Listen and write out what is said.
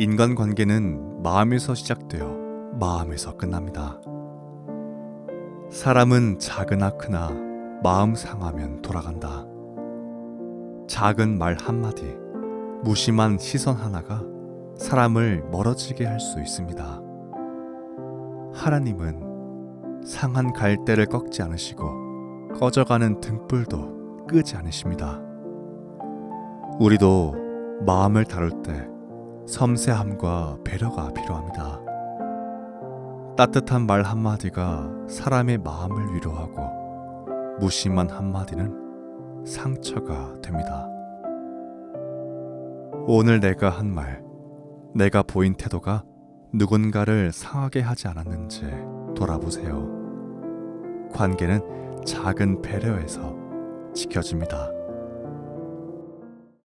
인간관계는 마음에서 시작되어 마음에서 끝납니다. 사람은 작으나 크나 마음 상하면 돌아간다. 작은 말 한마디, 무심한 시선 하나가 사람을 멀어지게 할 수 있습니다. 하나님은 상한 갈대를 꺾지 않으시고 꺼져가는 등불도 끄지 않으십니다. 우리도 마음을 다룰 때 섬세함과 배려가 필요합니다. 따뜻한 말 한마디가 사람의 마음을 위로하고 무심한 한마디는 상처가 됩니다. 오늘 내가 한 말, 내가 보인 태도가 누군가를 상하게 하지 않았는지 돌아보세요. 관계는 작은 배려에서 지켜집니다.